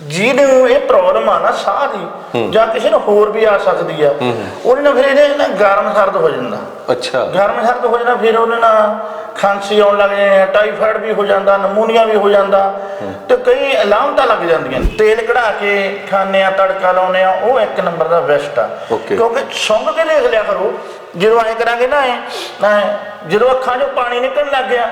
ਜਿਹਨੂੰ ਇਹ ਪ੍ਰੋਬਲਮ ਆ ਨਾ ਸਾਹ ਦੀ ਜਾਂ ਕਿਸੇ ਨੂੰ ਹੋਰ ਵੀ ਆ ਸਕਦੀ ਆ ਉਹਨੇ ਨਾਲ ਫਿਰ ਇਹਦੇ ਨਾਲ ਗਰਮ ਸਰਦ ਹੋ ਜਾਂਦਾ। ਅੱਛਾ। ਗਰਮ ਸਰਦ ਹੋ ਜਾਣਾ ਫਿਰ ਉਹਨੇ ਨਾਲ ਖਾਂਸੀ ਆਉਣ ਲੱਗ ਜਾਂਦੀ ਟਾਈਫਾਇਡ ਵੀ ਹੋ ਜਾਂਦਾ ਨਮੂਨੀਆ ਵੀ ਹੋ ਜਾਂਦਾ ਤੇ ਕਈ ਅਲਾਮਤਾਂ ਲੱਗ ਜਾਂਦੀਆਂ ਤੇਲ ਕਢਾ ਕੇ ਖਾਂਦੇ ਆ ਤੜਕਾ ਲਾਉਂਦੇ ਆ ਉਹ ਇੱਕ ਨੰਬਰ ਦਾ ਬੈਸਟ ਆ. ਕਿਉਂਕਿ ਸੁੰਘ ਕੇ ਦੇਖ ਲਿਆ ਕਰੋ ਜਦੋਂ ਐ ਕਰਾਂਗੇ ਨਾ ਐ ਐਂ, ਜਦੋਂ ਅੱਖਾਂ 'ਚੋਂ ਪਾਣੀ ਨਿਕਲਣ ਲੱਗ ਗਿਆ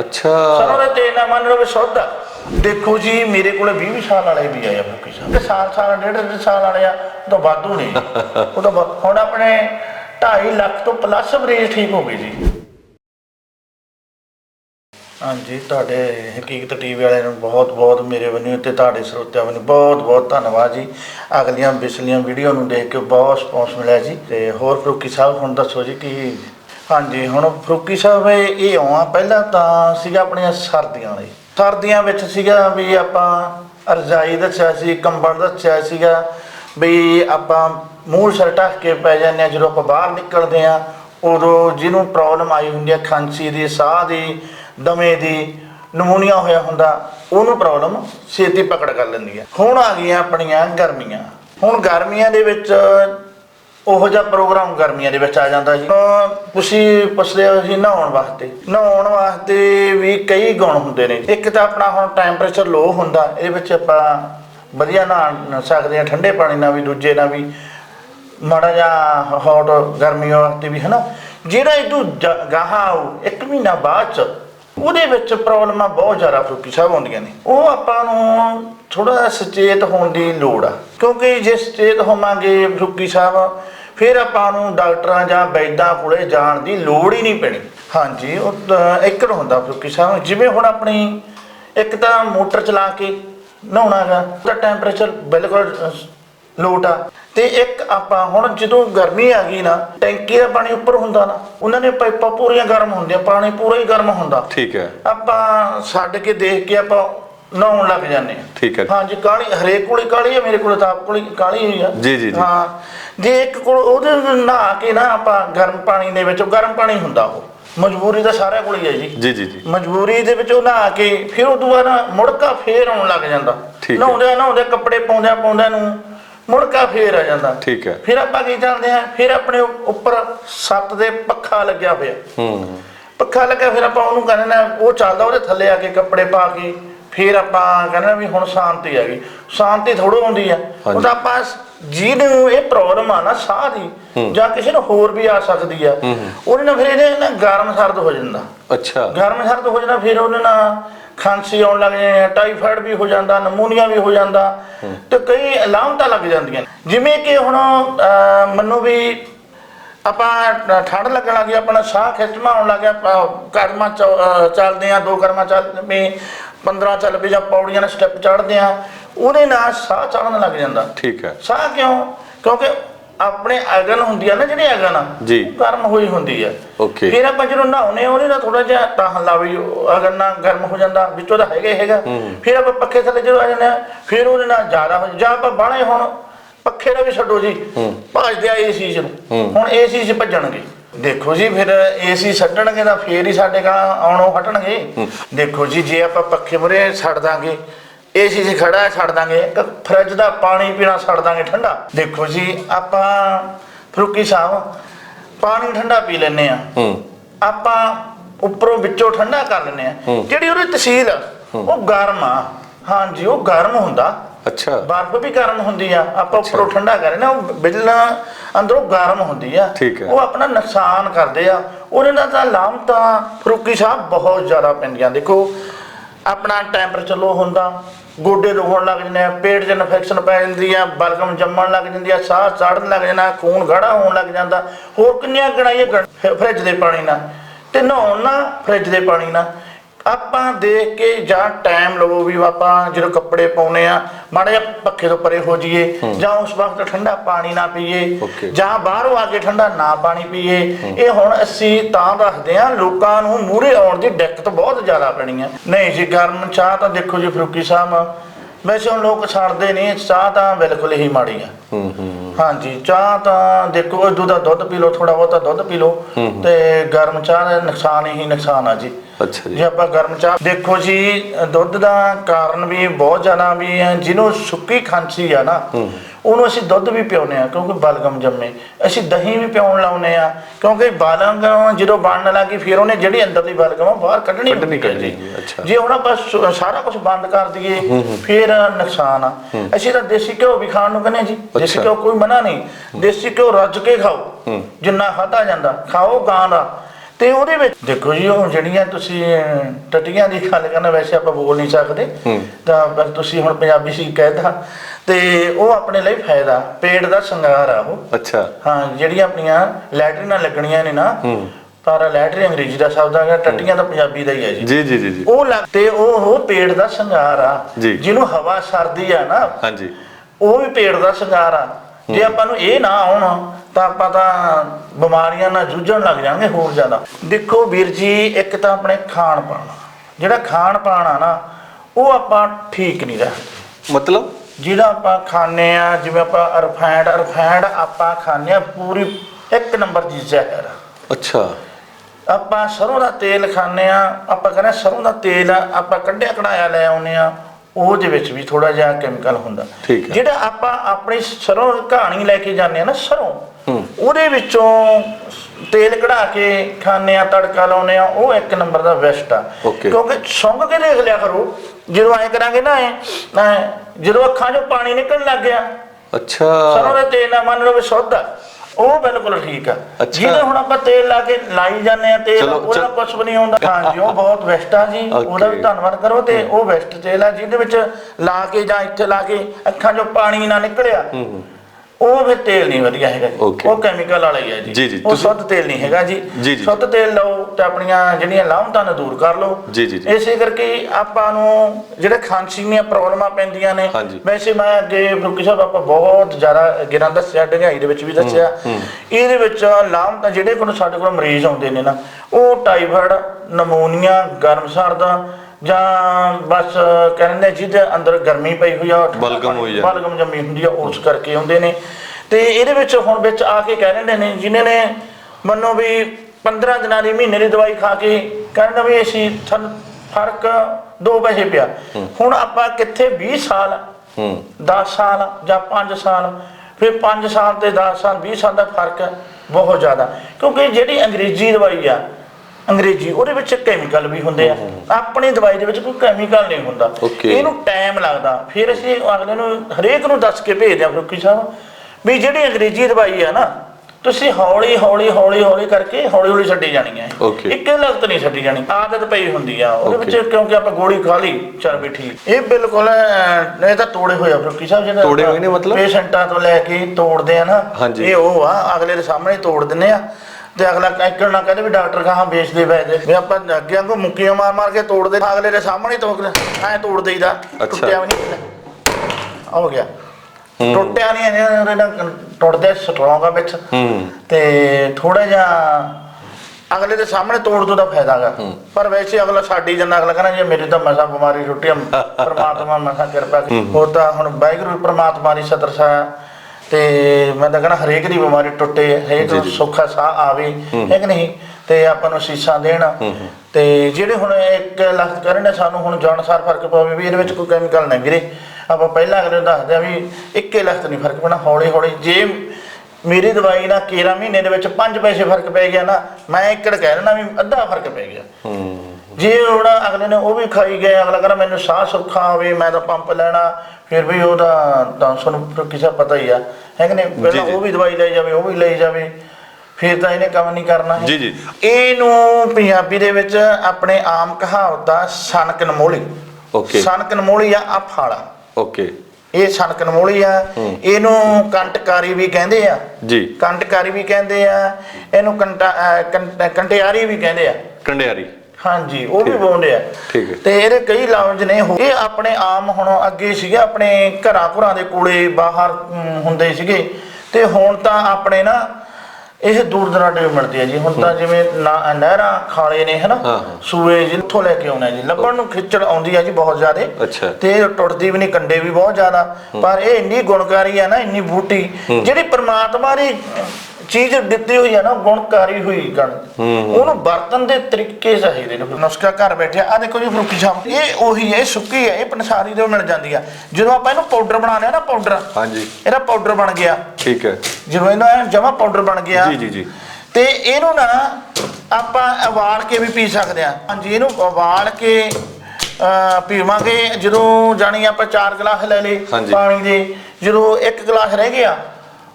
ਅੱਛਾ। ਸਰੋਂ ਦਾ ਤੇਲ ਨਾ ਮੰਨ ਲਓ ਵੀ ਸ਼ੁੱਧ ਆ। ਦੇਖੋ ਜੀ ਮੇਰੇ ਕੋਲੇ 20 20 ਸਾਲ ਵਾਲੇ ਵੀ ਆਏ ਆ ਫੁੱਕੀ ਸਾਹਿਬ। ਤੇ ਸਾਲ ਸਾਲ ਡੇਢ ਡੇਢ ਸਾਲ ਵਾਲੇ ਆ ਉਹ ਤਾਂ ਵਾਧੂ ਨੇ। ਉਹ ਤਾਂ ਵਾ- ਹੁਣ ਆਪਣੇ 2.5 ਲੱਖ ਤੋਂ ਪਲੱਸ ਮਰੀਜ਼ ਠੀਕ ਹੋ ਗਏ ਜੀ। ਹਾਂਜੀ ਤੁਹਾਡੇ ਹਕੀਕਤ ਟੀਵੀ ਵਾਲਿਆਂ ਨੂੰ ਬਹੁਤ ਬਹੁਤ ਮੇਰੇ ਵੱਲੋਂ ਤੇ ਤੁਹਾਡੇ ਸਰੋਤਿਆਂ ਵੱਲੋਂ ਬਹੁਤ ਬਹੁਤ ਧੰਨਵਾਦ ਜੀ। ਅਗਲੀਆਂ ਪਿਛਲੀਆਂ ਵੀਡੀਓ ਨੂੰ ਦੇਖ ਕੇ ਬਹੁਤ ਸਪੌਂਸ ਮਿਲਿਆ ਜੀ। ਤੇ ਹੋਰ ਫਰੂਕੀ ਸਾਹਿਬ ਹੁਣ ਦੱਸੋ ਜੀ ਕੀ ਹਾਂਜੀ ਹੁਣ ਫਰੂਕੀ ਸਾਹਿਬ ਇਹ ਇਹ ਪਹਿਲਾਂ ਤਾਂ ਸੀਗਾ ਆਪਣੀਆਂ ਸਰਦੀਆਂ ਵਾਲੇ। ਸਰਦੀਆਂ ਵਿੱਚ ਸੀਗਾ ਵੀ ਆਪਾਂ ਰਜਾਈ ਦੱਸਿਆ ਸੀ, ਕੰਬਲ ਦੱਸਿਆ ਸੀਗਾ, ਵੀ ਆਪਾਂ ਮੂੰਹ ਸਿਰ ਢੱਕ ਕੇ ਪੈ ਜਾਂਦੇ ਆ ਜਦੋਂ ਆਪਾਂ ਬਾਹਰ ਨਿਕਲਦੇ ਆ ਉਦੋਂ ਜਿਹਨੂੰ ਪ੍ਰੋਬਲਮ ਆਈ ਹੁੰਦੀ ਹੈ, ਖਾਂਸੀ ਦੀ, ਸਾਹ ਦੀ, ਦਮੇ ਦੀ, ਨਮੂਨੀਆ ਹੋਇਆ ਹੁੰਦਾ, ਉਹਨੂੰ ਪ੍ਰੋਬਲਮ ਛੇਤੀ ਪਕੜ ਕਰ ਲੈਂਦੀ ਹੈ। ਹੁਣ ਆ ਗਈਆਂ ਆਪਣੀਆਂ ਗਰਮੀਆਂ। ਹੁਣ ਗਰਮੀਆਂ ਦੇ ਵਿੱਚ ਉਹੋ ਜਿਹਾ ਪ੍ਰੋਗਰਾਮ ਗਰਮੀਆਂ ਦੇ ਵਿੱਚ ਆ ਜਾਂਦਾ ਜੀ ਤਾਂ ਤੁਸੀਂ ਪੁੱਛਦੇ ਹੋ ਜੀ ਨਹਾਉਣ ਵਾਸਤੇ। ਨਹਾਉਣ ਵਾਸਤੇ ਵੀ ਕਈ ਗੁਣ ਹੁੰਦੇ ਨੇ। ਇੱਕ ਤਾਂ ਆਪਣਾ ਹੁਣ ਟੈਂਪਰੇਚਰ ਲੋ ਹੁੰਦਾ ਇਹਦੇ ਵਿੱਚ ਆਪਾਂ ਵਧੀਆ ਨਹਾ ਸਕਦੇ ਹਾਂ, ਠੰਡੇ ਪਾਣੀ ਨਾਲ ਵੀ, ਦੂਜੇ ਨਾਲ ਵੀ। ਮਾੜਾ ਜਿਹਾ ਹੌਟ ਗਰਮੀ ਵਾਸਤੇ ਵੀ, ਹਨਾ? ਜਿਹੜਾ ਇਹ ਤੋਂ ਗਾਹਾਂ ਆਊ, ਇੱਕ ਮਹੀਨਾ ਬਾਅਦ ਚ, ਉਹਦੇ ਵਿੱਚ ਪ੍ਰੋਬਲਮਾਂ ਬਹੁਤ ਜ਼ਿਆਦਾ ਫਰੂਕੀ ਸਾਹਿਬ ਆਉਂਦੀਆਂ ਨੇ। ਉਹ ਆਪਾਂ ਨੂੰ ਥੋੜਾ ਸੁਚੇਤ ਹੋਣ ਦੀ ਲੋੜ ਆ। ਕਿਉਂਕਿ ਜੇ ਸੁਚੇਤ ਹੋਵਾਂਗੇ ਫਰੂਕੀ ਸਾਹਿਬ ਫਿਰ ਆਪਾਂ ਨੂੰ ਡਾਕਟਰਾਂ ਜਾਂ ਵੈਦਾਂ ਕੋਲੇ ਜਾਣ ਦੀ ਲੋੜ ਹੀ ਨਹੀਂ ਪੈਣੀ। ਹਾਂਜੀ ਉਹ ਤਾਂ ਇੱਕ ਹੁੰਦਾ ਫਰੂਕੀ ਸਾਹਿਬ। ਜਿਵੇਂ ਹੁਣ ਆਪਣੀ ਇੱਕ ਤਾਂ ਮੋਟਰ ਚਲਾ ਕੇ ਨਹਾਉਣਾ ਗਾ ਉਹਦਾ ਟੈਂਪਰੇਚਰ ਬਿਲਕੁਲ ਲੋਟ ਆ। ਤੇ ਇੱਕ ਆਪਾਂ ਹੁਣ ਜਦੋਂ ਗਰਮੀ ਆ ਗਈ ਨਾ ਟੈਂਕੀ ਦਾ ਪਾਣੀ ਉੱਪਰ ਹੁੰਦਾ ਨਾ ਉਹਨਾਂ ਦੀਆਂ ਪਾਈਪਾਂ ਪੂਰੀਆਂ ਗਰਮ ਹੁੰਦੀਆਂ ਪਾਣੀ ਪੂਰਾ ਹੀ ਗਰਮ ਹੁੰਦਾ। ਠੀਕ ਹੈ। ਆਪਾਂ ਛੱਡ ਕੇ ਦੇਖ ਕੇ ਆਪਾਂ ਨਹਾਉਣ ਲੱਗ ਜਾਂਦੇ ਆ। ਠੀਕ ਹੈ। ਹਾਂਜੀ ਕਾਲੀ ਹਰੇਕ ਕੋਲੇ ਕਾਲੀ ਆ ਮੇਰੇ ਕੋਲੇ ਤਾਂ ਆਪ ਕੋਲੇ ਕਾਲੀ ਹੋਈ ਆ। ਜੀ, ਜੀ, ਜੀ। ਹਾਂ ਜੇ ਇੱਕ ਕੋਲ ਉਹਦੇ ਨਾਲ ਨਹਾ ਕੇ ਨਾ ਆਪਾਂ ਗਰਮ ਪਾਣੀ ਦੇ ਵਿੱਚ ਉਹ ਗਰਮ ਪਾਣੀ ਹੁੰਦਾ ਉਹ। ਮਜਬੂਰੀ ਤਾਂ ਸਾਰਿਆਂ ਕੋਲ ਹੀ ਹੈ ਜੀ। ਜੀ ਜੀ ਜੀ। ਮਜਬੂਰੀ ਦੇ ਵਿੱਚ ਉਹ ਨਹਾ ਕੇ ਫਿਰ ਉਹ ਦੁਬਾਰਾ ਮੁੜਕਾ ਫੇਰ ਆਉਣ ਲੱਗ ਜਾਂਦਾ। ਠੀਕ ਹੈ। ਨਹਾਉਂਦੇ ਨਹਾਉਂਦੇ ਕੱਪੜੇ ਪਾਉਂਦਿਆਂ ਪਾਉਂਦਿਆਂ ਨੂੰ ਮੁੜਕਾ ਫੇਰ ਆ ਜਾਂਦਾ। ਠੀਕ ਹੈ। ਫਿਰ ਆਪਾਂ ਕੀ ਚੱਲਦੇ ਆ ਫਿਰ ਆਪਣੇ ਉੱਪਰ ਛੱਤ ਦੇ ਪੱਖਾ ਲੱਗਿਆ ਹੋਇਆ। ਹੂੰ। ਪੱਖਾ ਲੱਗਾ ਫਿਰ ਆਪਾਂ ਉਹਨੂੰ ਕਹਿੰਦੇ ਨਾ ਉਹ ਚੱਲਦਾ ਉਹਦੇ ਥੱਲੇ ਆ ਕੇ ਕੱਪੜੇ ਪਾ ਕੇ। ਫਿਰ ਆਪਾਂ ਕਹਿੰਦੇ ਵੀ ਹੁਣ ਸ਼ਾਂਤੀ ਆ ਗਈ। ਸ਼ਾਂਤੀ ਥੋੜੋ ਆਉਂਦੀ ਆ। ਉਹ। ਤਾਂ ਆਪਾਂ ਜਿਹਨੂੰ ਇਹ ਪ੍ਰੋਬਲਮ ਆ ਨਾ ਸਾਹ ਦੀ ਜਾਂ ਕਿਸੇ ਨੂੰ ਹੋਰ ਵੀ ਆ ਸਕਦੀ ਆ ਉਹਦੇ ਨਾਲ ਫਿਰ ਇਹਦੇ ਨਾਲ ਗਰਮ ਸਰਦ ਹੋ ਜਾਂਦਾ। ਅੱਛਾ। ਗਰਮ ਸਰਦ ਹੋ ਜਾਣਾ ਫਿਰ ਉਹਦੇ ਨਾਲ ਖਾਂਸੀ ਆਉਣ ਲੱਗ ਜਾਂਦੀ ਟਾਈਫਾਇਡ ਵੀ ਹੋ ਜਾਂਦਾ ਨਮੂਨੀਆ ਵੀ ਹੋ ਜਾਂਦਾ ਤੇ ਕਈ ਅਲਾਮਤਾਂ ਲੱਗ ਜਾਂਦੀਆਂ ਨੇ। ਜਿਵੇਂ ਕਿ ਹੁਣ ਮੰਨੋ ਵੀ ਆਪਾਂ ਠੰਡ ਲੱਗਣ ਲੱਗੀ ਆਪਣਾ ਸਾਹ ਖਿੱਚਵਾਂ ਆਉਣ ਲੱਗ ਗਿਆ ਕਰਮਾਂ ਚੱਲਦੇ ਆ ਦੋ ਕਰਮਾਂ ਚੱਲ ਵੀ 15 ਚੱਲ ਵੀ ਜਾਂ ਪੌੜੀਆਂ ਨਾਲ ਸਟੈਪ ਚੜ੍ਹਦੇ ਆ ਉਹਦੇ ਨਾਲ ਸਾਹ ਚੜਨ ਲੱਗ ਜਾਂਦਾ। ਠੀਕ ਹੈ। ਸਾਹ ਕਿਉਂ? ਕਿਉਂਕਿ ਆਪਣੇ ਅਗਨ ਹੁੰਦੀ ਆ ਨਾ ਜਿਹੜੀ ਅਗਨ ਆ ਜੀ। ਉਹ ਗਰਮ ਹੋਈ ਹੁੰਦੀ ਆ। Okay. ਫਿਰ ਆਪਾਂ ਜਦੋਂ ਨਹਾਉਨੇ ਉਹਦੇ ਨਾਲ ਥੋੜਾ ਜਿਹਾ ਤਾਂ ਲਾਵੀ ਅਗਨ ਨਾਲ ਗਰਮ ਹੋ ਜਾਂਦਾ ਵਿੱਚੋਂ ਤਾਂ ਹੈਗਾ ਹੀ ਹੈਗਾ। ਫਿਰ ਆਪਾਂ ਪੱਖੇ ਥੱਲੇ ਜਦੋਂ ਆ ਜਾਂਦੇ ਆ ਫਿਰ ਉਹਦੇ ਨਾਲ ਜ਼ਿਆਦਾ ਹੋ ਜਾਂ ਆਪਾਂ ਬਾਹਲੇ ਹੁਣ ਪੱਖੇ ਦਾ ਵੀ ਛੱਡੋ ਜੀ। ਭੱਜਦੇ ਆ ਏਸੀ ਚ ਨੂੰ। ਹੁਣ ਏਸੀ ਚ ਭੱਜਣਗੇ। ਦੇਖੋ ਜੀ ਫਿਰ ਏਸੀ ਛੱਡਣਗੇ ਤਾਂ ਫੇਰ ਹੀ ਸਾਡੇ ਕਾ ਆਉਣੋਂ ਹਟਣਗੇ। ਦੇਖੋ ਜੀ ਜੇ ਆਪਾਂ ਪੱਖੇ ਮੁਰੇ ਛੱਡ ਦਾਂਗੇ ਏਸੀ 'ਚ ਖੜਾ ਹੈ, ਛੱਡ ਦਾਂਗੇ ਫਰਿੱਜ ਦਾ ਪਾਣੀ ਪੀਣਾ ਛੱਡ ਦਾਂਗੇ ਠੰਡਾ। ਦੇਖੋ ਜੀ ਆਪਾਂ ਫਰੂਕੀ ਸਾਹਿਬ ਪਾਣੀ ਠੰਡਾ ਪੀ ਲੈਨੇ ਆ ਆਪਾਂ ਉੱਪਰੋਂ ਵਿੱਚੋਂ ਠੰਡਾ ਕਰ ਲੈਨੇ ਆ ਜਿਹੜੀ ਉਹਦੀ ਤਸੀਲ ਉਹ ਗਰਮ ਆ। ਹਾਂਜੀ ਉਹ ਗਰਮ ਹੁੰਦਾ। ਅੱਛਾ। ਬਰਫ਼ ਵੀ ਗਰਮ ਹੁੰਦੀ ਆ ਆਪਾਂ ਉੱਪਰੋਂ ਠੰਡਾ ਕਰੇ ਨਾ ਉਹ ਬਿਜਲਾ ਅੰਦਰੋਂ ਗਰਮ ਹੁੰਦੀ ਆ। ਠੀਕ ਹੈ। ਉਹ ਆਪਣਾ ਨੁਕਸਾਨ ਕਰਦੇ ਆ। ਉਹਦੇ ਨਾਲ ਤਾਂ ਲਾਮਤਾਂ ਫਰੂਕੀ ਸਾਹਿਬ ਬਹੁਤ ਜ਼ਿਆਦਾ ਪੈਂਦੀਆਂ। ਦੇਖੋ ਆਪਣਾ ਟੈਂਪਰੇਚਰ ਲੋ ਹੁੰਦਾ ਗੋਡੇ ਦੁਖਣ ਲੱਗ ਜਾਂਦੇ ਆ ਪੇਟ 'ਚ ਇਨਫੈਕਸ਼ਨ ਪੈ ਜਾਂਦੀ ਆ ਬਲਗਮ ਜੰਮਣ ਲੱਗ ਜਾਂਦੀ ਆ ਸਾਹ ਚੜਨ ਲੱਗ ਜਾਣਾ ਖੂਨ ਗਾੜਾ ਹੋਣ ਲੱਗ ਜਾਂਦਾ। ਹੋਰ ਕਿੰਨੀਆਂ ਗਣਾਈਆਂ ਫ੍ਰਿਜ ਦੇ ਪਾਣੀ ਨਾਲ। ਤੇ ਨਹਾਉਣ ਨਾਲ ਫ੍ਰਿਜ ਦੇ ਪਾਣੀ ਨਾਲ। ਆਪਾਂ ਦੇਖ ਕੇ ਜਾਂ ਟਾਈਮ ਲਵੋ ਵੀ ਆਪਾਂ ਜਦੋਂ ਕੱਪੜੇ ਪਾਉਨੇ ਆ ਮਾੜਾ ਜਿਹਾ ਪੱਖੇ ਤੋਂ ਪਰੇ ਹੋ ਜਾਈਏ ਜਾਂ ਉਸ ਵਕਤ ਠੰਡਾ ਪਾਣੀ ਨਾ ਪੀਏ. ਜਾਂ ਬਾਹਰੋਂ ਆ ਕੇ ਠੰਡਾ ਨਾ ਪਾਣੀ ਪੀਏ ਇਹ ਹੁਣ ਅਸੀਂ ਤਾਂ ਦੱਸਦੇ ਆ ਲੋਕਾਂ ਨੂੰ ਮੂਹਰੇ ਆਉਣ ਦੀ ਦਿੱਕਤ ਬਹੁਤ ਜ਼ਿਆਦਾ ਪੈਣੀ ਆ ਨਹੀਂ ਜੀ ਗਰਮ ਚਾਹ ਤਾਂ ਦੇਖੋ ਜੀ ਫਰੂਕੀ ਸਾਹਿਬ ਵੈਸੇ ਹੁਣ ਲੋਕ ਛੱਡਦੇ ਨਹੀਂ ਚਾਹ ਤਾਂ ਬਿਲਕੁਲ ਹੀ ਮਾੜੀ ਆ। ਹੂੰ ਹੂੰ। ਹਾਂਜੀ ਚਾਹ ਤਾਂ ਦੇਖੋ ਦੁੱਧ ਦਾ ਦੁੱਧ ਪੀ ਲਓ ਥੋੜਾ ਬਹੁਤਾ ਦੁੱਧ ਪੀ ਲਓ ਤੇ ਗਰਮ ਚਾਹ ਦਾ ਨੁਕਸਾਨ ਹੀ ਨੁਕਸਾਨ ਆ ਜੀ। ਅੱਛਾ ਜੀ। ਜੇ ਆਪਾਂ ਗਰਮ ਚਾਹ ਦੇਖੋ ਜੀ ਦੁੱਧ ਦਾ ਕਾਰਨ ਵੀ ਬਹੁਤ ਜ਼ਿਆਦਾ ਵੀ ਹੈ ਜਿਹਨੂੰ ਸੁੱਕੀ ਖਾਂਸੀ ਆ ਨਾ ਉਹਨੂੰ ਅਸੀਂ ਦੁੱਧ ਵੀ ਪਿਉਨੇ ਆ ਕਿਉਂਕਿ ਬਲਗਮ ਜੰਮੇ। ਅਸੀਂ ਦਹੀਂ ਵੀ ਪਿਉਣ ਲਾਉਨੇ ਆ ਕਿਉਂਕਿ ਬਲਗਮ ਜਦੋਂ ਬਣਨ ਲੱਗੀ ਫਿਰ ਉਹਨੇ ਜਿਹੜੀ ਅੰਦਰਲੀ ਬਲਗਮ ਆ ਬਾਹਰ ਕੱਢਣੀ ਹੁੰਦੀ ਹੈ ਜੀ। ਜੇ ਹੁਣ ਆਪਾਂ ਸਾਰਾ ਕੁਝ ਬੰਦ ਕਰ ਦਈਏ ਫਿਰ ਨੁਕਸਾਨ ਆ। ਅਸੀਂ ਤਾਂ ਦੇਸੀ ਘਿਓ ਵੀ ਖਾਣ ਨੂੰ ਕਹਿੰਦੇ ਜੀ। ਦੇਸੀ। ਘਿਓ ਕੋਈ ਮਨਾ ਨਹੀਂ। ਦੇਸੀ ਘਿਓ ਰੱਜ ਕੇ ਖਾਓ। ਜਿੰਨਾ ਖਾਧਾ ਜਾਂਦਾ ਖਾਓ ਗਾਂ ਦਾ। ਤੇ ਉਹਦੇ ਵਿੱਚ ਦੇਖੋ ਜੀ ਉਹ ਜਿਹੜੀਆਂ ਤੁਸੀਂ ਟੱਟੀਆਂ ਦੀ ਗੱਲ ਕਰਨਾ ਵੈਸੇ ਆਪਾਂ ਬੋਲ ਨਹੀਂ ਸਕਦੇ। ਤਾਂ ਬਸ ਤੁਸੀਂ ਹੁਣ ਪੰਜਾਬੀ ਸੀ ਕਹਿਤਾ ਤੇ ਉਹ ਆਪਣੇ ਲਈ ਫਾਇਦਾ ਪੇਟ ਦਾ ਸ਼ਿੰਗਾਰ ਆ ਉਹ। ਅੱਛਾ। ਹਾਂ ਜਿਹੜੀਆਂ ਆਪਣੀਆਂ ਲੈਟਰੀਨਾਂ ਲੱਗਣੀਆਂ ਨੇ ਨਾ ਪਰ ਲੈਟਰੀ ਅੰਗਰੇਜ਼ੀ ਦਾ ਸ਼ਬਦ ਆ ਗਿਆ ਟੱਟੀਆਂ ਤਾਂ ਪੰਜਾਬੀ ਦਾ ਹੀ ਹੈ ਜੀ। ਜੀ ਜੀ ਉਹ ਤੇ ਉਹ ਪੇਟ ਦਾ ਸ਼ਿੰਗਾਰ ਆ। ਜਿਹਨੂੰ ਹਵਾ ਸਰਦੀ ਆ ਨਾ ਹਾਂਜੀ। ਉਹ ਵੀ ਪੇਟ ਦਾ ਸ਼ਿੰਗਾਰ ਆ। ਜੇ ਆਪਾਂ ਨੂੰ ਇਹ ਨਾ ਆਉਣ ਤਾਂ ਆਪਾਂ ਤਾਂ ਬਿਮਾਰੀਆਂ ਨਾਲ ਜੂਝਣ ਲੱਗ ਜਾਵਾਂਗੇ ਹੋਰ ਜ਼ਿਆਦਾ। ਦੇਖੋ ਵੀਰ ਜੀ ਇੱਕ ਤਾਂ ਆਪਣੇ ਖਾਣ ਪਾਣ ਜਿਹੜਾ ਖਾਣ ਪਾਣ ਆ ਨਾ ਉਹ ਆਪਾਂ ਠੀਕ ਨਹੀਂ ਰੱਖਦੇ ਮਤਲਬ? ਜਿਹੜਾ ਆਪਾਂ ਖਾਂਦੇ ਆ ਜਿਵੇਂ ਆਪਾਂ ਰਿਫਾਈਂਡ ਰਿਫਾਈਂਡ ਆਪਾਂ ਖਾਂਦੇ ਆ ਪੂਰੀ ਇੱਕ ਨੰਬਰ ਦੀ ਜ਼ਹਿਰ ਅੱਛਾ। ਆਪਾਂ ਸਰੋਂ ਦਾ ਤੇਲ ਖਾਂਦੇ ਆ ਆਪਾਂ ਕਹਿੰਦੇ ਸਰੋਂ ਦਾ ਤੇਲ ਆ, ਆਪਾਂ ਕੱਢਿਆ ਕਢਾਇਆ ਲੈ ਆਉਨੇ ਆ। ਉਹਦੇ ਵਿੱਚ ਵੀ ਥੋੜਾ ਜਿਹਾ ਕੈਮੀਕਲ ਹੁੰਦਾ। ਠੀਕ ਹੈ। ਜਿਹੜਾ ਆਪਾਂ ਆਪਣੀ ਸਰੋਂ ਕਹਾਣੀ ਲੈ ਕੇ ਜਾਂਦੇ ਆ ਨਾ ਸਰੋਂ ਉਹਦੇ ਵਿੱਚੋਂ ਤੇਲ ਕਢਾ ਕੇ ਖਾਂਦੇ ਆ ਤੜਕਾ ਲਾਉਨੇ ਆ ਉਹ ਇੱਕ ਨੰਬਰ ਦਾ ਬੈਸਟ ਆ। Okay. ਕਿਉਂਕਿ ਸੁੰਘ ਕੇ ਦੇਖ ਲਿਆ ਕਰੋ ਜਦੋਂ ਐਂ ਕਰਾਂਗੇ ਨਾ ਐਂ ਐਂ, ਜਦੋਂ ਅੱਖਾਂ 'ਚੋਂ ਪਾਣੀ ਨਿਕਲਣ ਲੱਗ ਗਿਆ ਸਰੋਂ ਅੱਛਾ ਦਾ ਤੇਲ ਨਾ ਮੰਨ ਲਓ ਵੀ ਸ਼ੁੱਧ ਆ। ਉਹ ਬਿਲਕੁਲ ਠੀਕ ਆ। ਜਿਹਦੇ ਹੁਣ ਆਪਾਂ ਤੇਲ ਲਾ ਕੇ ਲਾਈ ਜਾਂਦੇ ਆ ਤੇਲ ਉਹਦਾ। ਕੁਝ ਵੀ ਨਹੀਂ ਹੁੰਦਾ ਹਾਂਜੀ ਉਹ ਬਹੁਤ ਬੈਸਟ ਆ ਜੀ. ਉਹਦਾ ਵੀ ਧੰਨਵਾਦ ਕਰੋ ਤੇ ਉਹ ਬੈਸਟ ਤੇਲ ਆ ਜਿਹਦੇ ਵਿੱਚ ਲਾ ਕੇ ਜਾਂ ਇੱਥੇ ਲਾ ਕੇ ਅੱਖਾਂ 'ਚੋਂ ਪਾਣੀ ਨਾ ਨਿਕਲਿਆ ਉਹ ਫਿਰ ਤੇਲ ਨਹੀਂ ਵਧੀਆ ਹੈਗਾ ਜੀ। Okay. ਉਹ ਕੈਮੀਕਲ ਵਾਲਾ ਹੀ ਹੈ ਜੀ ਜੀ, ਜੀ, ਉਹ ਤੁਸੀਂ- ਸ਼ੁੱਧ ਤੇਲ ਨਹੀਂ ਹੈਗਾ ਜੀ ਜੀ, ਜੀ। ਸ਼ੁੱਧ ਤੇਲ ਲਓ ਤੇ ਆਪਣੀਆਂ ਜਿਹੜੀਆਂ ਲਾਹਮਤਾਂ ਨੂੰ ਦੂਰ ਕਰ ਲਓ ਜੀ, ਜੀ, ਜੀ। ਇਸੇ ਕਰਕੇ ਆਪਾਂ ਨੂੰ ਜਿਹੜੇ ਖਾਂਸੀ ਦੀਆਂ ਪ੍ਰੋਬਲਮਾਂ ਪੈਂਦੀਆਂ ਨੇ ਹਾਂਜੀ। ਵੈਸੇ ਮੈਂ ਅੱਗੇ ਫਰੂਕੀ ਸਾਹਿਬ ਆਪਾਂ ਬਹੁਤ ਜ਼ਿਆਦਾ ਗਿਰਾਂ ਦੱਸਿਆ ਡੰਗਾਈ ਦੇ ਵਿੱਚ ਵੀ ਦੱਸਿਆ ਇਹਦੇ ਵਿੱਚ ਲਾਹਮਤਾਂ ਜਿਹੜੇ ਕੋਲ ਸਾਡੇ ਕੋਲ ਮਰੀਜ਼ ਆਉਂਦੇ ਨੇ ਨਾ ਉਹ ਟਾਈਫਾਇਡ ਨਮੂਨੀਆ ਗਰਮ ਸਰਦ ਜਾਂ ਬਸ ਕਹਿੰਦੇ ਜਿਹਦੇ ਅੰਦਰ ਗਰਮੀ ਪਈ ਹੋਈ ਆ ਬਲਗਮ ਹੋਈ ਆ। ਬਲਗਮ ਜੰਮੀ ਹੁੰਦੀ ਆ ਉਸ ਕਰਕੇ ਆਉਂਦੇ ਨੇ। ਤੇ ਇਹਦੇ ਵਿੱਚ ਹੁਣ ਵਿੱਚ ਆ ਕੇ ਕਹਿ ਰਹੇ ਨੇ ਜਿਨ੍ਹਾਂ ਨੇ ਮੰਨੋ ਵੀ 15 ਦਿਨਾਂ ਦੀ ਮਹੀਨੇ ਦੀ ਦਵਾਈ ਖਾ ਕੇ ਕਹਿੰਦੇ ਵੀ ਅਸੀਂ ਫ਼ਰਕ ਦੋ ਪੈਸੇ ਪਿਆ। ਹੁਣ ਆਪਾਂ ਕਿੱਥੇ 20 ਸਾਲ ਹੂੰ। 10 ਸਾਲ ਜਾਂ 5 ਸਾਲ ਫਿਰ 5 ਸਾਲ ਤੇ 10 ਸਾਲ 20 ਸਾਲ ਦਾ ਫ਼ਰਕ ਬਹੁਤ ਜ਼ਿਆਦਾ। ਕਿਉਂਕਿ ਜਿਹੜੀ ਅੰਗਰੇਜ਼ੀ ਦਵਾਈ ਆ ਅੰਗਰੇਜ਼ੀ ਉਹਦੇ ਵਿੱਚ ਕੈਮੀਕਲ ਵੀ ਹੁੰਦੇ ਆ ਆਪਣੀ ਦਵਾਈ ਦੇ ਵਿੱਚ ਕੋਈ ਕੈਮੀਕਲ ਨਹੀਂ ਹੁੰਦਾ Okay. ਇਹਨੂੰ ਟਾਈਮ ਲੱਗਦਾ ਫਿਰ ਅਸੀਂ ਅਗਲੇ ਨੂੰ ਹਰੇਕ ਨੂੰ ਦੱਸ ਕੇ ਭੇਜਦੇ ਆ ਫਰੂਕੀ ਸਾਹਿਬ ਵੀ ਜਿਹੜੀ ਅੰਗਰੇਜ਼ੀ ਦਵਾਈ ਆ ਨਾ ਤੁਸੀਂ ਹੌਲੀ ਹੌਲੀ ਹੌਲੀ ਹੌਲੀ ਕਰਕੇ ਹੌਲੀ ਹੌਲੀ ਛੱਡੀ ਜਾਣੀ ਹੈ Okay. ਇੱਕੇ ਲਗਤ ਨਹੀਂ ਛੱਡੀ ਜਾਣੀ ਆਦਤ ਪਈ ਹੁੰਦੀ ਆ ਉਹਦੇ ਵਿੱਚ. ਕਿਉਂਕਿ ਆਪਾਂ ਗੋਲੀ ਖਾ ਲਈ ਚੱਲ ਵੀ ਠੀਕ ਇਹ ਬਿਲਕੁਲ ਅਹ, ਇਹ ਤਾਂ ਤੋੜੇ ਹੋਏ ਆ ਫਰੂਕੀ ਸਾਹਿਬ ਜਿਹੜਾ ਤੋੜੇ ਹੋਏ ਨੇ ਮਤਲਬ? ਪੇਸ਼ੈਂਟਾਂ ਤੋਂ ਲੈ ਕੇ ਤੋੜਦੇ ਆ ਨਾ ਹਾਂਜੀ। ਇਹ ਉਹ ਆ ਅਗਲੇ ਦੇ ਸਾਹਮਣੇ ਤੋੜ ਦਿੰਨੇ ਆ ਤੇ ਅਗਲਾ ਕਹਿਣ ਨਾ ਕਹਿੰਦੇ ਵੀ ਡਾਕਟਰ ਕਹਾਂ ਵੇਚਦੇ ਪਏ ਦੇ ਵੀ ਆਪਾਂ ਅੱਗੇ ਵਾਂਗੂ ਮੁੱਕੀਆਂ ਮਾਰ ਮਾਰ ਕੇ ਤੋੜਦੇ ਅਗਲੇ ਦੇ ਸਾਹਮਣੇ ਤੋੜ ਐ ਤੋੜ ਦੇਈਦਾ। ਟੁੱਟਿਆ ਵੀ ਨਹੀਂ। ਹੋ ਗਿਆ। ਟੁੱਟਿਆ ਨਹੀਂ ਇਹਨੇ ਨਾਲ ਟੁੱਟਦੇ ਸਟਰੋਂਗ ਆ ਵਿੱਚ। ਤੇ ਥੋੜਾ ਜਿਹਾ ਅਗਲੇ ਦੇ ਸਾਹਮਣੇ ਤੋੜ ਦੋ ਦਾ ਫਾਇਦਾ ਹੈਗਾ ਪਰ ਵੈਸੇ ਅਗਲਾ ਸਾਡੀ ਜਨਾ ਅਗਲਾ ਕਹਿੰਦਾ ਜੇ ਮੇਰੇ ਤਾਂ ਮਸਾ ਬਿਮਾਰੀ ਛੁੱਟੀ ਪਰਮਾਤਮਾ ਮਸਾ ਕਿਰਪਾ ਕਰੇ। ਉਹ ਤਾਂ ਹੁਣ ਵਾਹਿਗੁਰੂ ਪਰਮਾਤਮਾ ਦੀ ਸਤਰ ਸਾ ਤੇ ਮੈਂ ਤਾਂ ਕਹਿੰਦਾ ਹਰੇਕ ਦੀ ਬਿਮਾਰੀ ਟੁੱਟੇ ਹਰੇਕ ਨੂੰ ਸੁੱਖਾ ਸਾਹ ਆਵੇ ਹੈ ਕਿ ਨਹੀਂ? ਤੇ ਆਪਾਂ ਨੂੰ ਸੀਸਾਂ ਦੇਣ। ਤੇ ਜਿਹੜੇ ਹੁਣ ਇੱਕ ਲੱਖ ਕਰਨੇ ਸਾਨੂੰ ਹੁਣ ਜਾਣਸਾਰ ਫ਼ਰਕ ਪਵੇ ਵੀ ਇਹਦੇ ਵਿੱਚ ਕੋਈ ਕੈਮੀਕਲ ਨਹੀਂ ਵੀਰੇ ਆਪਾਂ ਪਹਿਲਾਂ ਅਗਲੇ ਦੱਸਦੇ ਆ ਵੀ ਇੱਕੇ ਲੱਖ ਨਹੀਂ ਫ਼ਰਕ ਪੈਣਾ ਹੌਲੀ ਹੌਲੀ ਜੇ ਮੇਰੀ ਦਵਾਈ ਨਾਲ 13 ਮਹੀਨੇ ਦੇ ਵਿੱਚ 5 ਪੈਸੇ ਫ਼ਰਕ ਪੈ ਗਿਆ ਨਾ ਮੈਂ ਇੱਕੜ ਕਹਿ ਦੇਣਾ ਵੀ ਅੱਧਾ ਫ਼ਰਕ ਪੈ ਗਿਆ। ਜੇ ਹੁਣ ਅਗਲੇ ਨੇ ਉਹ ਵੀ ਖਾਈ ਗਏ ਅਗਲਾ ਕਹਿੰਦਾ ਮੈਨੂੰ ਸਾਹ ਸੁੱਖਾ ਆਵੇ ਮੈਂ ਤਾਂ ਪੰਪ ਲੈਣਾ ਫਿਰ ਵੀ ਉਹਦਾ ਤਾਂ ਤੁਹਾਨੂੰ ਕਿਸੇ ਪਤਾ ਹੀ ਆ। ਹੈ ਕਿ ਨਹੀਂ? ਪਹਿਲਾਂ। ਉਹ ਵੀ ਦਵਾਈ ਲਈ ਜਾਵੇ ਉਹ ਵੀ ਲਈ ਜਾਵੇ। ਫਿਰ ਤਾਂ ਇਹਨੇ ਕੰਮ ਨਹੀਂ ਕਰਨਾ। ਜੀ, ਜੀ। ਇਹਨੂੰ ਪੰਜਾਬੀ ਦੇ ਵਿੱਚ ਆਪਣੇ ਆਮ ਕਹਾਵਤ ਆ ਸਨਕ ਨਮੋਲੀ। Okay. ਸਨਕ ਨਮੋਲੀ ਆ ਆ ਫਾਲਾ ਓਕੇ। ਇਹ ਸਨਕ ਨਮੋਲੀ ਆ। ਇਹਨੂੰ ਕੰਟਕਾਰੀ ਵੀ ਕਹਿੰਦੇ ਆ। ਜੀ। ਕੰਟਕਾਰੀ ਵੀ ਕਹਿੰਦੇ ਆ। ਇਹਨੂੰ ਕੰਟਿਆਰੀ ਵੀ ਕਹਿੰਦੇ ਆ। ਕੰਡਿਆਰੀ। ਹਾਂਜੀ ਉਹ ਵੀ ਬੋਲਦੇ ਆ। ਠੀਕ ਹੈ। ਤੇ ਇਹਦੇ ਕਈ ਲਫ਼ਜ਼ ਨੇ ਹੋ- ਇਹ ਆਪਣੇ ਆਮ ਹੁਣ ਅੱਗੇ ਸੀਗੇ ਆਪਣੇ ਘਰਾਂ ਘੁਰਾਂ ਦੇ ਕੋਲੇ ਬਾਹਰ ਅਮ, ਹੁੰਦੇ ਸੀਗੇ। ਤੇ ਹੁਣ ਤਾਂ ਆਪਣੇ ਨਾ ਇਹ ਦੂਰ ਦਰਾਡੇ ਵੀ ਮਿਲਦੇ ਆ ਜੀ। ਹੁਣ ਤਾਂ ਜਿਵੇਂ ਨਾ- ਨਹਿਰਾਂ ਖਾਲੇ ਨੇ ਹਨਾ? ਹਾਂ, ਹਾਂ। ਸੂਏ ਜਿੱਥੋਂ ਲੈ ਕੇ ਆਉਣਾ ਜੀ। ਲੱਭਣ ਨੂੰ ਖਿੱਚੜ ਆਉਂਦੀ ਆ ਜੀ ਬਹੁਤ ਜ਼ਿਆਦੇ। ਅੱਛਾ। ਤੇ ਇਹ ਟੁੱਟਦੀ ਵੀ ਨਹੀਂ ਕੰਡੇ ਵੀ ਬਹੁਤ ਜ਼ਿਆਦਾ। ਪਰ ਇਹ ਇੰਨੀ ਗੁਣਕਾਰੀ ਆ ਨਾ ਇੰਨੀ ਬੂਟੀ ਜਿਹੜੀ ਪ੍ਰਮਾਤਮਾ ਦੀ ਚੀਜ਼ ਦਿੱਤੀ ਹੋਈ ਹੈ ਨਾ ਗੁਣਕਾਰੀ ਹੋਈ ਗਣ। ਉਹਨੂੰ ਵਰਤਨ ਦੇ ਤਰੀਕੇ ਚਾਹੀਦੇ ਨੇ। ਨੁਸਖਾ ਘਰ ਬੈਠਿਆ ਆ। ਦੇਖੋ ਜੀ ਫਰੂਕੀ ਸਾਹਿਬ ਇਹ ਉਹੀ ਹੈ ਇਹ ਸੁੱਕੀ ਹੈ ਇਹ ਪੰਸਾਰੀ ਤੋਂ ਮਿਲ ਜਾਂਦੀ ਆ। ਜਦੋਂ ਆਪਾਂ ਇਹਨੂੰ ਪਾਊਡਰ ਬਣਾ ਲਿਆ ਨਾ ਪਾਊਡਰ ਹਾਂਜੀ। ਇਹਦਾ ਪਾਊਡਰ ਬਣ ਗਿਆ। ਠੀਕ ਹੈ। ਜਦੋਂ ਇਹਦਾ ਜਮਾ ਪਾਊਡਰ ਬਣ ਗਿਆ। ਜੀ ਜੀ ਜੀ। ਤੇ ਇਹਨੂੰ ਨਾ ਆਪਾਂ ਉਬਾਲ ਕੇ ਵੀ ਪੀ ਸਕਦੇ ਆ। ਹਾਂਜੀ ਇਹਨੂੰ ਉਬਾਲ ਕੇ ਪੀਵਾਂਗੇ। ਜਦੋਂ ਜਾਣੀ ਆਪਾਂ 4 ਗਲਾਸ ਲੈ ਲਏ। ਪਾਣੀ ਦੇ ਜਦੋਂ ਇੱਕ ਗਲਾਸ ਰਹਿ ਗਿਆ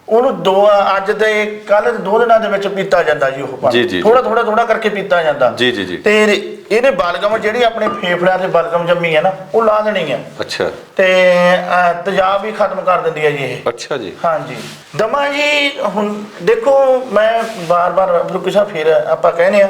ਉਹਨੂੰ ਦੋ ਅੱਜ ਦੇ ਕੱਲ ਦੇ ਦਿਨਾਂ ਦੇ ਵਿੱਚ ਪੀਤਾ ਜਾਂਦਾ ਜੀ ਉਹ ਜੀ, ਜੀ, ਪਾਣੀ। ਥੋੜਾ ਥੋੜਾ ਥੋੜਾ ਕਰਕੇ ਪੀਤਾ ਜਾਂਦਾ। ਜੀ, ਜੀ, ਜੀ। ਤੇ ਇਹਨੇ ਬਲਗਮ ਜਿਹੜੀ ਆਪਣੇ ਫੇਫੜਿਆਂ ਦੇ ਬਲਗਮ ਜੰਮੀ ਹੈ ਨਾ ਉਹ ਲਾ ਦੇਣੀ ਹੈ ਅੱਛਾ। ਤੇ ਅਹ, ਤੇਜ਼ਾਬ ਵੀ ਖਤਮ ਕਰ ਦਿੰਦੀ ਹੈ ਜੀ ਇਹ। ਅੱਛਾ ਜੀ। ਹਾਂਜੀ। ਦਮਾ ਜੀ ਹੁਣ ਦੇਖੋ ਮੈਂ ਬਾਰ-ਬਾਰ ਸਾਹਿਬ ਫਿਰ ਆਪਾਂ ਕਹਿੰਦੇ ਆ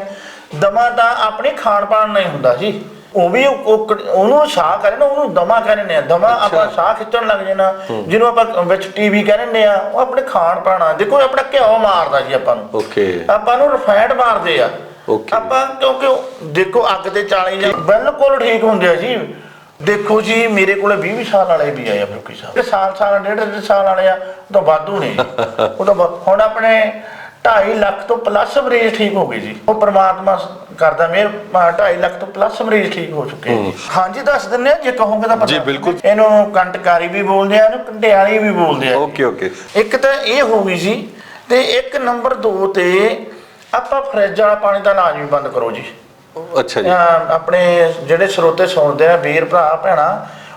ਦਮਾ ਤਾਂ ਆਪਣੇ ਖਾਣ ਪਾਣ ਨਹੀਂ ਹੁੰਦਾ ਜੀ। ਉਹ ਵੀ ਉਹ- ਉਹ ਕ- ਉਹਨੂੰ ਸਾਹ ਕਰੇ ਨਾ ਉਹਨੂੰ ਦਮਾ ਕਹਿੰਦੇ ਆ ਦਮਾ ਆਪਾਂ ਸਾਹ ਖਿੱਚਣ ਲੱਗ ਜਾਣਾ ਜਿਹਨੂੰ ਆਪਾਂ ਵਿੱਚ ਟੀਵੀ ਕਹਿੰਦੇ ਆ ਉਹ ਆਪਣੇ ਖਾਣ ਪਾਣਾ। ਦੇਖੋ ਆਪਣਾ ਘਿਓ ਮਾਰਦਾ ਜੀ ਆਪਾਂ ਨੂੰ। ਓਕੇ। ਆਪਾਂ ਨੂੰ ਰਿਫਾਈਨਡ ਮਾਰਦੇ ਆ। Okay. ਆਪਾਂ ਕਿਉਂਕਿ ਉਹ- ਦੇਖੋ ਅੱਗ ਤੇ 40 ਜਾਂ ਬਿਲਕੁਲ ਠੀਕ ਹੁੰਦੇ ਆ ਜੀ। ਦੇਖੋ ਜੀ ਮੇਰੇ ਕੋਲੇ 20 20 ਸਾਲ ਵਾਲੇ ਵੀ ਆਏ ਆ ਫਰੂਕੀ ਸਾਹਿਬ ਇਹ ਸਾਲ ਸਾਲ ਡੇਢ ਡੇਢ ਸਾਲ ਵਾਲੇ ਆ ਉਹ ਤਾਂ ਵਾਧੂ ਨੇ। ਉਹ ਤਾਂ ਵਾ- ਹੁਣ ਆਪਣੇ 2.5 ਲੱਖ ਤੋਂ ਪਲੱਸ ਮਰੀਜ਼ ਠੀਕ ਹੋ ਗਏ ਜੀ। ਉਹ ਪ੍ਰਮਾਤਮਾ ਕਰਦਾ ਮੇਰ 2.5 ਲੱਖ ਤੋਂ ਪਲੱਸ ਮਰੀਜ਼ ਠੀਕ ਹੋ ਚੁੱਕੇ ਜੀ। ਹਾਂਜੀ ਦੱਸ ਆ ਜੇ ਕਹੋਗੇ ਤਾਂ ਪਤਾ ਜੀ, ਬਿਲਕੁਲ। ਇਹਨੂੰ ਕੰਟਕਾਰੀ ਵੀ ਬੋਲਦੇ ਆ ਇਹਨੂੰ ਕੰਡਿਆਲੀ ਵੀ ਬੋਲਦੇ ਆ ਓਕੇ ਓਕੇ। ਇੱਕ ਤਾਂ ਇਹ ਹੋ ਗਈ ਸੀ ਤੇ ਇੱਕ ਨੰਬਰ 2 ਤੇ ਆਪਾਂ ਫਰਿੱਜ ਵਾਲਾ ਪਾਣੀ ਦਾ ਲਾਜ਼ਮੀ ਬੰਦ ਕਰੋ ਜੀ। ਅੱਛਾ ਜੀ। ਆਪਣੇ ਜਿਹੜੇ ਸਰੋਤੇ ਸੁਣਦੇ ਆ ਵੀਰ ਭਰਾ ਭੈਣਾ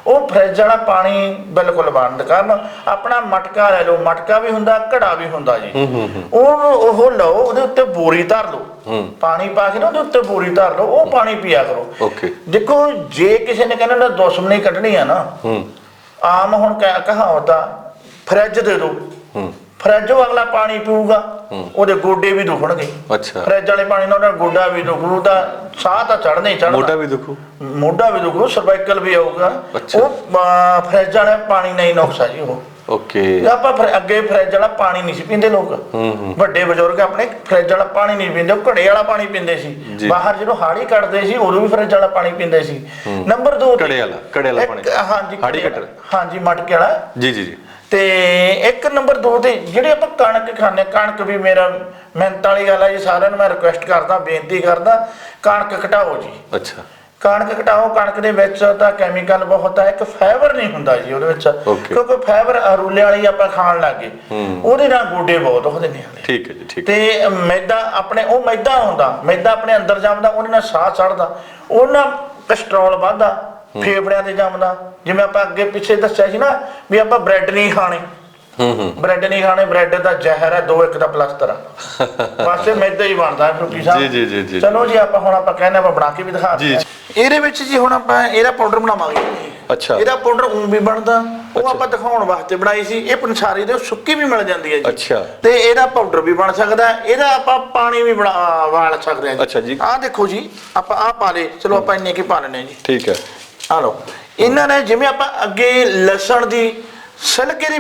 ਉਹ ਫਰਿੱਜ ਵਾਲਾ ਪਾਣੀ ਬਿਲਕੁਲ ਬੰਦ ਕਰਨ ਆਪਣਾ ਮਟਕਾ ਲੈ ਲਓ ਮਟਕਾ ਵੀ ਹੁੰਦਾ ਘੜਾ ਵੀ ਹੁੰਦਾ ਜੀ। ਉਹ ਉਹ ਲਓ ਉਹਦੇ ਉੱਤੇ ਬੋਰੀ ਧਰ ਲਓ। ਪਾਣੀ ਪਾ ਕੇ ਨਾ ਉਹਦੇ ਉੱਤੇ ਬੋਰੀ ਧਰ ਲਓ ਉਹ ਪਾਣੀ ਪੀਆ ਕਰੋ। ਓਕੇ। ਦੇਖੋ ਜੇ ਕਿਸੇ ਨੇ ਕਹਿੰਦਾ ਨਾ ਦੁਸ਼ਮਣੀ ਕੱਢਣੀ ਆ ਨਾ ਆਮ ਹੁਣ ਕਹਿ ਕਹਾਵਤ ਆ ਫਰਿੱਜ ਦੇ ਦਿਓ ਫਰਿੱਜ ਅਗਲਾ ਪਾਣੀ ਪੀਊਗਾ ਉਹਦੇ ਗੋਡੇ ਵੀ ਦੁਖਣਗੇ। ਅੱਛਾ। ਫਰਿੱਜ ਵਾਲੇ ਪਾਣੀ ਨਾਲ ਉਹਦਾ ਗੋਡਾ ਵੀ ਦੁਖੂ ਤਾਂ ਸਾਹ ਤਾਂ ਚੜ੍ਹਨਾ ਹੀ ਚੜ੍ਹਨਾ ਮੋਢਾ ਵੀ ਦੁਖੂ? ਮੋਢਾ ਵੀ ਦੁਖੂ ਸਰਵਾਈਕਲ ਵੀ ਆਊਗਾ। ਉਹ ਫਰਿੱਜ ਵਾਲਾ ਪਾਣੀ ਨਹੀਂ ਨੁਕਸਾ ਜੀ ਉਹ। ਓਕੇ। ਆਪਾਂ ਫਿਰ ਅੱਗੇ ਫਰਿੱਜ ਵਾਲਾ ਪਾਣੀ ਨਹੀਂ ਸੀ ਪੀਂਦੇ ਲੋਕ। ਹੂੰ ਹੂੰ। ਵੱਡੇ ਬਜ਼ੁਰਗ ਆਪਣੇ ਫਰਿੱਜ ਵਾਲਾ ਪਾਣੀ ਨਹੀਂ ਪੀਂਦੇ ਉਹ ਘੜੇ ਵਾਲਾ ਪਾਣੀ ਪੀਂਦੇ ਸੀ। ਬਾਹਰ ਜਦੋਂ ਹਾੜੀ ਕੱਢਦੇ ਸੀ ਉਦੋਂ ਵੀ ਫਰਿੱਜ ਵਾਲਾ ਪਾਣੀ ਪੀਂਦੇ ਸੀ। ਨੰਬਰ 2 ਘੜੇ ਵਾਲਾ, ਘੜੇ ਵਾਲਾ ਪਾਣੀ। ਹਾਂਜੀ ਹਾੜੀ ਕੱਢਣ। ਹਾਂਜੀ ਮਟਕੇ ਵਾਲਾ। ਜੀ ਜੀ ਜੀ। ਤੇ ਇੱਕ ਨੰਬਰ 2 ਤੇ ਜਿਹੜੇ ਆਪਾਂ ਕਣਕ ਖਾਂਦੇ ਕਣਕ ਵੀ ਮੇਰਾ ਮਿਹਨਤ ਵਾਲੀ ਗੱਲ ਹੈ ਜੀ ਸਾਰਿਆਂ ਨੂੰ ਮੈਂ ਰਿਕੁਐਸਟ ਕਰਦਾ ਬੇਨਤੀ ਕਰਦਾ ਕਣਕ ਘਟਾਓ ਜੀ। ਅੱਛਾ। ਕਣਕ ਘਟਾਓ ਕਣਕ ਦੇ ਵਿੱਚ ਤਾਂ ਕੈਮੀਕਲ ਬਹੁਤ ਹੈ ਇੱਕ ਫਾਈਬਰ ਨਹੀਂ ਹੁੰਦਾ ਜੀ ਉਹਦੇ ਵਿੱਚ. ਕਿਉਂਕਿ ਫਾਈਬਰ ਅਰੂਲੇ ਵਾਲੀ ਆਪਾਂ ਖਾਣ ਲੱਗੇ ਉਹਦੇ ਨਾਲ ਗੋਡੇ ਬਹੁਤ ਉਹਦੇ ਨੇ ਠੀਕ ਹੈ ਜੀ ਠੀਕ ਤੇ ਮੈਦਾ ਆਪਣੇ ਉਹ ਮੈਦਾ ਹੁੰਦਾ ਮੈਦਾ ਆਪਣੇ ਅੰਦਰ ਜੰਮਦਾ ਉਹਦੇ ਨਾਲ ਸਾਹ ਚੜਦਾ ਉਹਨਾਂ ਨਾਲ ਕੋਲੇਸਟ੍ਰੋਲ ਵੱਧਦਾ। ਫੇਫੜਿਆਂ ਤੇ ਜੰਮਦਾ ਜਿਵੇਂ ਆਪਾਂ ਅੱਗੇ ਪਿੱਛੇ ਦੱਸਿਆ ਸੀ ਨਾ ਵੀ ਆਪਾਂ ਬ੍ਰੈਡ ਨਹੀਂ ਖਾਣੀ। ਹੂੰ ਹੂੰ। ਬ੍ਰੈਡ ਨਹੀਂ ਖਾਣੇ ਬ੍ਰੈਡ ਦਾ ਜ਼ਹਿਰ ਹੈ ਦੋ ਇੱਕ ਦਾ ਪਲਸਤਰ ਆ ਇਹ ਮੈਦਾ ਹੀ ਬਣਦਾ ਹੈ ਫਰੂਕੀ ਸਾਹਿਬ। ਜੀ, ਜੀ, ਜੀ, ਜੀ। ਚਲੋ ਜੀ ਆਪਾਂ ਹੁਣ ਆਪਾਂ ਕਹਿੰਦੇ ਆਪਾਂ ਬਣਾ ਕੇ ਵੀ ਦਿਖਾ ਜੀ, ਦਿੰਦੇ ਹਾਂ। ਇਹਦੇ ਵਿੱਚ ਜੀ ਹੁਣ ਆਪਾਂ ਇਹਦਾ ਪਾਊਡਰ ਬਣਾਵਾਂਗੇ। ਅੱਛਾ। ਇਹਦਾ ਪਾਊਡਰ ਉਂ ਵੀ ਬਣਦਾ। ਉਹ। ਆਪਾਂ ਦਿਖਾਉਣ ਵਾਸਤੇ ਬਣਾਈ ਸੀ। ਇਹ ਪੰਸਾਰੀ ਦੇ ਸੁੱਕੀ ਵੀ ਮਿਲ ਜਾਂਦੀ ਹੈ ਜੀ। ਅੱਛਾ। ਤੇ ਇਹਦਾ ਪਾਊਡਰ ਵੀ ਬਣ ਸਕਦਾ ਹੈ, ਇਹਦਾ ਆਪਾਂ ਪਾਣੀ ਵੀ ਬਣਾ ਵਾਲ ਸਕਦੇ ਹਾਂ ਅੱਛਾ ਜੀ। ਆਹ ਦੇਖੋ ਜੀ ਆਪਾਂ ਆਹ ਪਾ ਲੇ ਚਲੋ ਆਪਾਂ ਇੰਨੇ ਕੀ ਪਾ ਲੈਣੇ ਜੀ। ਠੀਕ ਹੈ। ਆ ਲਓ ਇਹਨਾਂ ਨੇ ਜਿਵੇਂ ਆਪਾਂ ਅੱਗੇ ਲਸਣ ਦੀ ਸਿਲਕੇ ਦੀ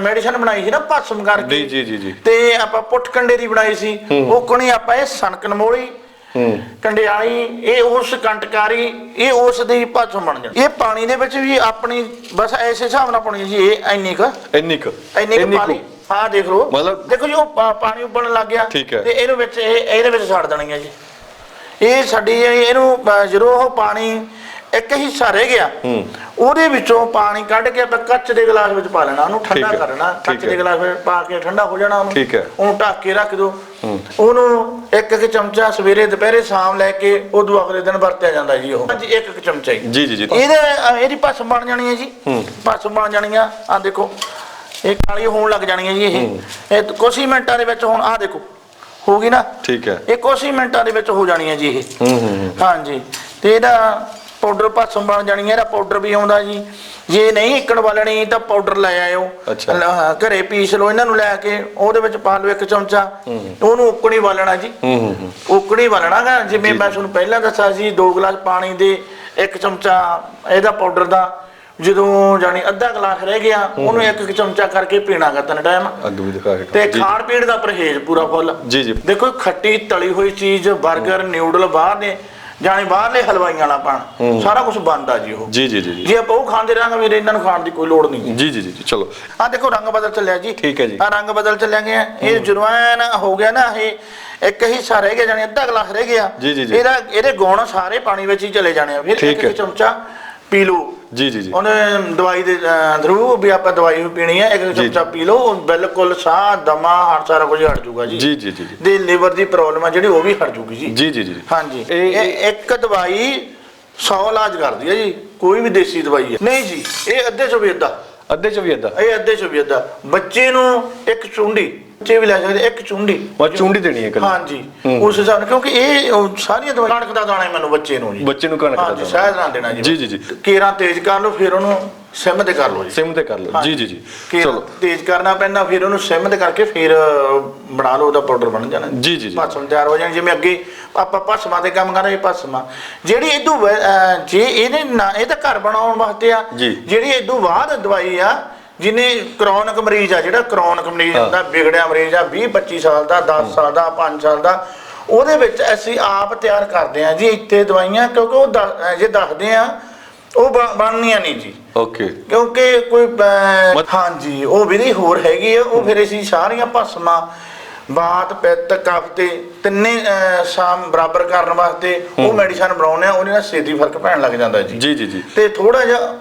ਮੈਡੀਸਨ ਬਣਾਈ ਸੀ ਨਾ ਭਸਮ ਕਰਕੇ। ਜੀ ਜੀ ਜੀ ਤੇ ਆਪਾਂ ਪੁੱਟ ਕੰਡੇ ਦੀ ਬਣਾਈ ਸੀ। ਉਹ ਕਣੀ ਆਪਾਂ ਇਹ ਸਨਕਨ ਮੋਲੀ ਹੂੰ। ਕੰਡਿਆਲੀ ਇਹ ਉਸ ਕੰਟਕਾਰੀ ਇਹ ਉਸ ਦੀ ਭਸਮ ਬਣ ਜਾਂਦੀ। ਇਹ ਪਾਣੀ ਦੇ ਵਿੱਚ ਵੀ ਆਪਣੀ ਬਸ ਐਸੇ ਹਿਸਾਬ ਨਾਲ ਪਾਉਣੀ ਜੀ ਇਹ ਇੰਨੀ ਕੁ। ਇੰਨੀ ਕੁ। ਇੰਨੀ ਕੁ ਪਾਣੀ। ਆਹ ਦੇਖ ਲਓ। ਮਤਲਬ- ਦੇਖੋ ਜੀ ਉਹ ਪਾਣੀ ਉੱਬਲਣ ਲੱਗ ਗਿਆ। ਤੇ ਇਹਦੇ ਵਿੱਚ ਇਹ ਇਹਦੇ ਵਿੱਚ ਛੱਡ ਦੇਣੀ ਹੈ ਜੀ। ਇਹ ਸਾਡੀ ਇਹ- ਇਹਨੂੰ ਜਦੋਂ ਉਹ ਪਾਣੀ ਇੱਕ ਹਿੱਸਾ ਰਹਿ ਗਿਆ। ਉਹਦੇ ਵਿੱਚੋਂ ਪਾਣੀ ਕੱਢ ਕੇ ਆਪਾਂ ਕੱਚ ਦੇ ਗਲਾਸ ਵਿੱਚ ਪਾ ਲੈਣਾ ਉਹਨੂੰ ਠੰਡਾ ਠੀਕ ਹੈ, ਕਰਨਾ। ਕੱਚ ਹੈ। ਦੇ ਗਲਾਸ ਵਿੱਚ ਪਾ ਕੇ ਠੰਡਾ ਹੋ ਜਾਣਾ ਉਹਨੂੰ। ਠੀਕ ਹੈ। ਉਹਨੂੰ ਢੱਕ ਕੇ ਰੱਖ ਦਿਓ। ਉਹਨੂੰ ਇੱਕ ਇੱਕ ਚਮਚਾ ਸਵੇਰੇ ਦੁਪਹਿਰੇ ਸ਼ਾਮ ਲੈ ਕੇ ਉਦੋਂ ਅਗਲੇ ਦਿਨ ਵਰਤਿਆ ਜਾਂਦਾ ਜੀ ਉਹ। ਹਾਂਜੀ ਇੱਕ ਇੱਕ ਚਮਚਾ ਹੀ। ਜੀ ਜੀ ਜੀ। ਇਹਦੇ ਅ, ਇਹਦੀ ਭਸਮ ਬਣ ਜਾਣੀ ਹੈ ਜੀ। ਭਸਮ ਬਣ ਜਾਣੀ ਆ ਆ ਦੇਖੋ ਇਹ ਕਾਲੀ ਹੋਣ ਲੱਗ ਜਾਣੀ ਹੈ ਜੀ ਇਹ। ਇਹ ਕੁਛ ਹੀ ਮਿੰਟਾਂ ਦੇ ਵਿੱਚ ਹੁਣ ਆ ਦੇਖੋ ਹੋ ਗਈ ਨਾ? ਠੀਕ ਹੈ। ਇਹ ਕੁਛ ਹੀ ਮਿੰਟਾਂ ਦੇ ਵਿੱਚ ਹੋ ਜਾਣੀ ਹੈ ਜੀ ਇਹ ਹਾਂਜੀ। ਤੇ ਇਹਦਾ ਪਾਊਡਰ ਭਸਮ ਬਣ ਜਾਣੀ ਹੈ ਇਹਦਾ ਪਾਊਡਰ ਵੀ ਆਉਂਦਾ ਜੀ। ਜੇ ਨਹੀਂ ਇੱਕਣ ਵਾਲਣੀ ਤਾਂ ਪਾਊਡਰ ਲੈ ਆਇਓ। ਹਾਂ, ਘਰੇ ਪੀਸ ਲਓ ਇਹਨਾਂ ਨੂੰ ਲੈ ਕੇ ਉਹਦੇ ਵਿੱਚ ਪਾ ਲਓ ਇੱਕ ਚਮਚਾ। ਉਹਨੂੰ ਉੱਕਣੀ ਵਾਲਣਾ ਜੀ। ਹੂੰ ਹੂੰ ਜਿਵੇਂ ਮੈਂ ਤੁਹਾਨੂੰ ਪਹਿਲਾਂ ਦੱਸਿਆ ਸੀ 2 ਗਲਾਸ ਪਾਣੀ ਦੇ ਇੱਕ ਚਮਚਾ ਇਹਦਾ ਪਾਊਡਰ ਦਾ। ਜਦੋਂ ਜਾਨੀ ਅੱਧਾ ਗਲਾਸ ਰਹਿ ਗਿਆ ਉਹਨੂੰ ਇੱਕ ਇੱਕ ਚਮਚਾ ਕਰਕੇ ਪੀਣਾਗਾ ਤਿੰਨ ਟਾਈਮ ਅੱਗ ਵੀ ਦਿਖਾ ਕੇ ਤੇ ਖਾਣ ਪੀਣ ਦਾ ਪਰਹੇਜ਼ ਪੂਰਾ ਫੁੱਲ। ਜੀ ਜੀ। ਦੇਖੋ ਖੱਟੀ ਤਲੀ ਹੋਈ ਚੀਜ਼ 버ਗਰ ਨਿਊਡਲ ਬਾਹਰ ਨੇ ਜਾਣੀ ਬਾਹਰਲੇ ਹਲਵਾਈਆਂ ਵਾਲਾ ਪਾਣ। ਸਾਰਾ ਕੁਝ ਬੰਦ ਆ ਜੀ ਉਹ। ਜੀ ਜੀ ਜੀ ਜੀ। ਆਪਾਂ ਉਹ ਖਾਂਦੇ ਰਹਾਂਗੇ ਫਿਰ ਇਹਨਾਂ ਨੂੰ ਖਾਣ ਦੀ ਕੋਈ ਲੋੜ ਨਹੀਂ। ਜੀ ਜੀ ਜੀ ਚਲੋ। ਆ ਦੇਖੋ ਰੰਗ ਬਦਲ ਚੱਲਿਆ ਜੀ। ਠੀਕ ਹੈ ਜੀ। ਆ ਰੰਗ ਬਦਲ ਚੱਲਿਆ ਗਿਆ। ਇਹ ਜੁਰਮਾਨ ਹੋ ਗਿਆ ਨਾ ਇਹ ਇੱਕ ਹਿੱਸਾ ਰਹਿ ਗਿਆ ਜਾਨੀ ਅੱਧਾ ਗਲਾਸ ਰਹਿ ਗਿਆ। ਜੀ, ਜੀ, ਜੀ। ਇਹਦਾ ਇਹਦੇ ਗੁਣ ਸਾਰੇ ਪਾਣੀ ਵਿੱਚ ਹੀ ਚਲੇ ਜਾਣੇ ਆ। ਫਿਰ ਇੱਕ ਚਮਚਾ ਪੀ ਲਓ। ਜੀ ਜੀ ਜੀ। ਉਹਨੇ ਦਵਾਈ ਦੇ ਥਰੂ ਵੀ ਆਪਾਂ ਦਵਾਈ ਵੀ ਪੀਣੀ ਹੈ ਇੱਕ ਚਮਚਾ ਪੀ ਲਓ ਉਹ ਬਿਲਕੁਲ ਸਾਹ ਦਮਾ ਹਰ ਸਾਰਾ ਕੁਝ ਹਟ ਜਾਊਗਾ ਜੀ। ਜੀ ਜੀ ਜੀ ਜੀ। ਦੇ ਲਿਵਰ ਦੀ ਪ੍ਰੋਬਲਮ ਆ ਜਿਹੜੀ ਉਹ ਵੀ ਹਟ ਜਾਊਗੀ ਜੀ। ਜੀ ਜੀ ਜੀ। ਹਾਂਜੀ। ਇਹ- ਇਹ ਇੱਕ ਦਵਾਈ 100 ਇਲਾਜ ਕਰਦੀ ਹੈ ਜੀ ਕੋਈ ਵੀ ਦੇਸੀ ਦਵਾਈ ਹੈ ਨਹੀਂ ਜੀ ਇਹ ਅੱਧੇ ਚੋਂ ਵੀ ਅੱਧਾ। ਅੱਧੇ ਚ ਵੀ ਅੱਧਾ। ਇਹ ਅੱਧੇ ਚੋਂ ਵੀ ਅੱਧਾ। ਬੱਚੇ ਨੂੰ ਇੱਕ ਚੁੰਡੀ ਬੱਚੇ ਵੀ ਲੈ ਸਕਦੇ ਇੱਕ ਚੁੰਡੀ। ਬਸ ਚੁੰਡੀ ਦੇਣੀ ਹੈ ਕੱਲੀ ਹਾਂਜੀ। ਉਸ ਹਿਸਾਬ ਨਾਲ ਕਿਉਂਕਿ ਇਹ ਉਹ ਸਾਰੀਆਂ ਦਵਾਈਆਂ ਕਣਕ ਦਾ ਦਾਣਾ ਹੀ ਮੈਨੂੰ ਬੱਚੇ ਨੂੰ ਜੀ। ਬੱਚੇ ਨੂੰ ਕਣਕ ਦਾ ਹਾਂਜੀ ਦਾਣਾ। ਸ਼ਾਇਦ ਨਾ ਦੇਣਾ ਜੀ। ਜੀ, ਜੀ, ਜੀ। ਕੇਰਾਂ ਤੇਜ਼ ਕਰ ਲਓ ਫਿਰ ਉਹਨੂੰ ਸਿਮ ਤੇ ਕਰ ਲਓ ਜੀ। ਸਿਮ ਤੇ ਕਰ ਲਓ। ਜੀ ਜੀ ਜੀ। ਚਲੋ। ਤੇਜ਼ ਕਰਨਾ ਪੈਂਦਾ ਫਿਰ ਉਹਨੂੰ ਸਿਮ ਤੇ ਕਰਕੇ ਫਿਰ ਬਣਾ ਲਓ ਉਹਦਾ ਪਾਊਡਰ ਬਣ ਜਾਣਾ। ਜੀ, ਜੀ, ਜੀ। ਭਸਮ ਤਿਆਰ ਹੋ ਜਾਣੀ ਜਿਵੇਂ ਅੱਗੇ ਆਪਾਂ ਭਸਮਾਂ ਤੇ ਕੰਮ ਕਰ ਭਸਮਾਂ। ਜਿਹੜੀ ਇਦੋਂ ਜੇ ਇਹਨੇ ਨਾ ਇਹ ਤਾਂ ਘਰ ਬਣਾਉਣ ਵਾਸਤੇ ਆ। ਜਿਹੜੀ ਇਦੋਂ ਬਾਅਦ ਦਵਾਈ ਆ ਜਿਹਨੇ ਕ੍ਰੋਨਿਕ ਮਰੀਜ਼ ਆ ਜਿਹੜਾ ਕ੍ਰੋਨਿਕ ਮਰੀਜ਼। ਹੁੰਦਾ ਵਿਗੜਿਆ ਮਰੀਜ਼ ਆ 20 25 ਸਾਲ ਦਾ 10 ਸਾਲ ਦਾ 5 ਸਾਲ ਦਾ ਉਹਦੇ ਵਿੱਚ ਅਸੀਂ ਆਪ ਤਿਆਰ ਕਰਦੇ ਆ ਜੀ ਇੱਥੇ ਦਵਾਈਆਂ ਕਿਉਂਕਿ ਉਹ ਜੇ ਦੱਸਦੇ ਆ ਉਹ ਬ- ਬਣਨੀਆਂ ਨਹੀਂ ਜੀ। ਓਕੇ। ਕਿਉਂਕਿ ਕੋਈ ਅਹ, ਮਤ- ਹਾਂਜੀ ਉਹ ਵਿਧੀ ਹੋਰ ਹੈਗੀ ਆ ਉਹ ਫਿਰ ਅਸੀਂ ਸਾਰੀਆਂ ਭਸਮਾਂ ਬਾਤ ਪਿੱਤ ਕਫ ਤੇ ਤਿੰਨੇ ਅਹ, ਸਾਮ ਬਰਾਬਰ ਕਰਨ ਵਾਸਤੇ ਉਹ ਮੈਡੀਸਨ ਬਣਾਉਂਦੇ ਆ ਉਹਦੇ ਨਾਲ ਛੇਤੀ ਫ਼ਰਕ ਪੈਣ ਲੱਗ ਜਾਂਦਾ ਜੀ। ਜੀ ਜੀ ਜੀ। ਤੇ ਥੋੜਾ ਜਿਹਾ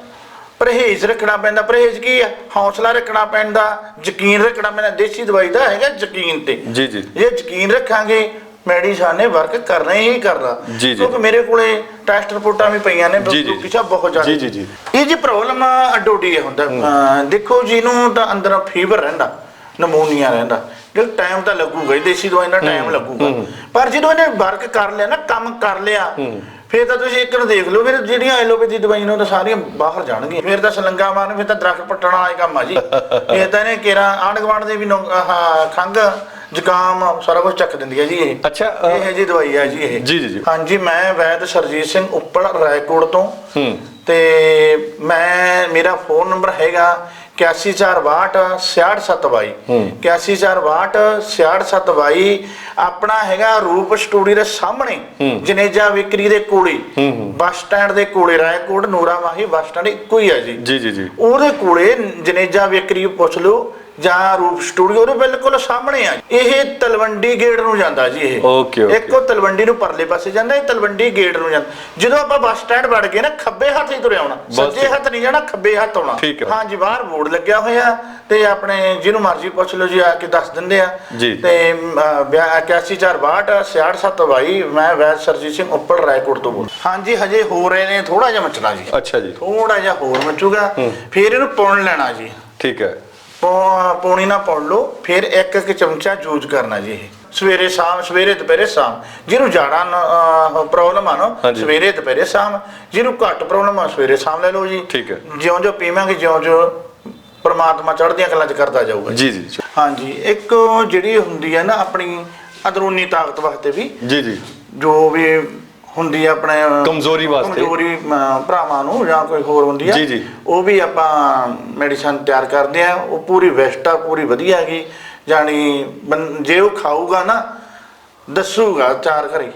ਪਰਹੇਜ਼ ਰੱਖਣਾ ਪੈਂਦਾ ਪਰਹੇਜ਼ ਕੀ ਆ? ਹੌਸਲਾ ਰੱਖਣਾ ਪੈਂਦਾ ਯਕੀਨ ਰੱਖਣਾ ਪੈਂਦਾ ਦੇਸੀ ਦਵਾਈ ਦਾ ਹੈਗਾ ਯਕੀਨ ਤੇ। ਜੀ ਜੀ। ਜੇ ਯਕੀਨ ਰੱਖਾਂਗੇ ਮੈਡੀਸਨ ਨੇ ਵਰਕ ਕਰਨਾ ਹੀ ਕਰਨਾ। ਜੀ, ਜੀ। ਕਿਉਂਕਿ ਮੇਰੇ ਕੋਲੇ ਟੈਸਟ ਰਿਪੋਰਟਾਂ ਵੀ ਪਈਆਂ ਨੇ ਜੀ, ਜੀ। ਕਿਸੇ ਬਹੁਤ ਜ਼ਿਆਦਾ। ਜੀ, ਜੀ, ਜੀ। ਇਹ ਜੀ ਪ੍ਰੋਬਲਮ ਅਡੋਡੀ ਹੁੰਦਾ। ਅਹ ਦੇਖੋ ਜਿਹਨੂੰ ਤਾਂ ਅੰਦਰ ਫੀਵਰ ਰਹਿੰਦਾ ਨਮੂਨੀਆ ਰਹਿੰਦਾ। ਕਿ ਟਾਈਮ ਤਾਂ ਲੱਗੂਗਾ ਹੀ ਦੇਸੀ ਦਵਾਈ ਨਾਲ ਟਾਈਮ ਲੱਗੂਗਾ। ਪਰ ਜਦੋਂ ਇਹਨੇ ਵਰਕ ਕਰ ਲਿਆ ਨਾ ਕੰਮ ਕਰ ਲਿਆ ਫਿਰ ਤਾਂ ਤੁਸੀਂ ਇੱਕ ਨੂੰ ਦੇਖ ਲਓ ਫਿਰ ਜਿਹੜੀਆਂ ਐਲੋਪੈਥੀ ਦਵਾਈਆਂ ਨੇ ਉਹ ਤਾਂ ਸਾਰੀਆਂ ਬਾਹਰ ਜਾਣਗੀਆਂ। ਫਿਰ ਤਾਂ ਸਲੰਗਾ ਮਾਰਨ ਫਿਰ ਤਾਂ ਦਰਖਤ ਪੱਟਣ ਵਾਲਾ ਹੀ ਕੰਮ ਆ ਜੀ। ਇਹ ਤਾਂ ਇਹਨੇ ਕੇਰਾ ਆਂਢ ਗੁਆਂਢ ਦੇ ਵੀ ਨੌ- ਆਹ ਖੰਘ ਜ਼ੁਕਾਮ ਸਾਰਾ ਕੁਝ ਚੱਕ ਦਿੰਦੀ ਹੈ ਜੀ ਇਹ। ਅੱਛਾ ਇਹ ਜੀ ਦਵਾਈ ਹੈ ਜੀ ਇਹ। ਜੀ, ਜੀ, ਜੀ। ਹਾਂਜੀ ਮੈਂ ਵੈਦ ਸਰਜੀਤ ਸਿੰਘ ਉੱਪਲ ਰਾਏਕੋਟ ਤੋਂ। ਹੂੰ। ਤੇ ਮੈਂ ਮੇਰਾ ਫੋਨ ਨੰਬਰ ਹੈਗਾ 8142 66722 ਹੂੰ। 8142 66722 ਆਪਣਾ ਹੈਗਾ ਰੂਪ ਸਟੂਡੀਓ ਦੇ ਸਾਹਮਣੇ ਜਨੇਜਾ ਵਿਕਰੀ ਦੇ ਕੋਲੇ। ਬੱਸ ਸਟੈਂਡ ਦੇ ਕੋਲੇ ਰਾਏਕੋਟ ਨੂਰਾ ਮਾਹੀ ਬੱਸ ਸਟੈਂਡ ਇੱਕੋ ਹੀ ਹੈ ਜੀ। ਜੀ ਜੀ ਜੀ। ਉਹਦੇ ਕੋਲੇ ਜਨੇਜਾ ਵਿਕਰੀ ਪੁੱਛ ਲਓ ਜਾਂ ਰੂਪ ਸਟੂਡੀਓ ਦੇ ਬਿਲਕੁਲ ਸਾਹਮਣੇ ਆ। ਇਹ ਤਲਵੰਡੀ ਗੇਟ ਨੂੰ ਜਾਂਦਾ ਜੀ ਇਹ. ਇੱਕ ਤਲਵੰਡੀ ਨੂੰ ਪਰਲੇ ਪਾਸੇ ਜਾਂਦਾ ਇਹ ਤਲਵੰਡੀ ਗੇਟ ਨੂੰ ਜਾਂਦਾ। ਜਦੋਂ ਆਪਾਂ ਬੱਸ ਸਟੈਂਡ ਵੜ ਗਏ ਨਾ ਖੱਬੇ ਹੱਥ ਹੀ ਤੁਰਿਆ ਆਉਣਾ ਸੱਜੇ ਠੀਕ। ਹੱਥ ਨਹੀਂ ਜਾਣਾ ਖੱਬੇ ਹੱਥ ਆਉਣਾ। ਠੀਕ ਹੈ। ਹਾਂਜੀ ਬਾਹਰ ਬੋਰਡ ਲੱਗਿਆ ਹੋਇਆ ਤੇ ਆਪਣੇ ਜਿਹਨੂੰ ਮਰਜ਼ੀ ਪੁੱਛ ਲਓ ਜੀ ਆ ਕੇ ਦੱਸ ਦਿੰਦੇ ਆ। ਜੀ। ਤੇ 8142 66722 ਮੈਂ ਵੈਦ ਸਰਜੀਤ ਸਿੰਘ ਉੱਪਲ ਰਾਏਕੋਟ ਤੋਂ ਬੋਲ। ਹਾਂਜੀ ਹਜੇ ਹੋ ਰਹੇ ਨੇ ਥੋੜਾ ਜਿਹਾ ਮਚਣਾ ਜੀ। ਅੱਛਾ ਜੀ। ਥੋੜਾ ਜਿਹਾ ਹੋਰ ਮਚੂਗਾ। ਫਿਰ ਇਹਨੂੰ ਪੁਣ ਲੈਣਾ ਜੀ। ਠੀਕ ਹੈ। ਪੌਣੀ ਨਾ ਪੁਣ ਲਓ ਫਿਰ ਇੱਕ ਇੱਕ ਚਮਚਾ ਯੂਜ਼ ਕਰਨਾ ਜੀ ਇਹ ਸਵੇਰੇ ਸ਼ਾਮ ਸਵੇਰੇ ਦੁਪਹਿਰੇ ਸ਼ਾਮ ਜਿਹਨੂੰ ਜ਼ਿਆਦਾ ਪ੍ਰੋਬਲਮ ਆ ਨਾ। ਸਵੇਰੇ ਦੁਪਹਿਰੇ ਸ਼ਾਮ ਜਿਹਨੂੰ ਘੱਟ ਪ੍ਰੋਬਲਮ ਆ ਸਵੇਰੇ ਸ਼ਾਮ ਲੈ ਲਓ ਜੀ ਠੀਕ ਹੈ। ਜਿਉਂ ਜਿਉਂ ਪੀਵਾਂਗੇ ਜਿਉਂ ਜਿਉਂ ਪਰਮਾਤਮਾ ਚੜ੍ਹਦੀਆਂ ਕਲਾਂ ਚ ਕਰਦਾ ਜਾਊਗਾ ਜੀ ਜੀ ਜੀ। ਹਾਂਜੀ ਇੱਕ ਜਿਹੜੀ ਹੁੰਦੀ ਹੈ ਨਾ ਆਪਣੀ ਅੰਦਰੂਨੀ ਤਾਕਤ ਵਾਸਤੇ ਵੀ ਜੀ ਜੀ ਜੋ ਵੀ ਹੁੰਦੀ ਆ ਆਪਣੇ ਕਮਜ਼ੋਰੀ ਵਾਸਤੇ। ਕਮਜ਼ੋਰੀ ਅਮ, ਭਰਾਵਾਂ ਨੂੰ ਜਾਂ ਕੋਈ ਹੋਰ ਹੁੰਦੀ ਆ ਜੀ, ਜੀ। ਉਹ ਵੀ ਆਪਾਂ ਮੈਡੀਸਨ ਤਿਆਰ ਕਰਦੇ ਆ ਉਹ ਪੂਰੀ ਵੈਸਟ ਆ ਪੂਰੀ ਵਧੀਆ ਹੈਗੀ ਜਾਣੀ ਬੰ- ਜੇ ਉਹ ਖਾਊਗਾ ਨਾ ਦੱਸੂਗਾ ਚਾਰ ਘਰੇ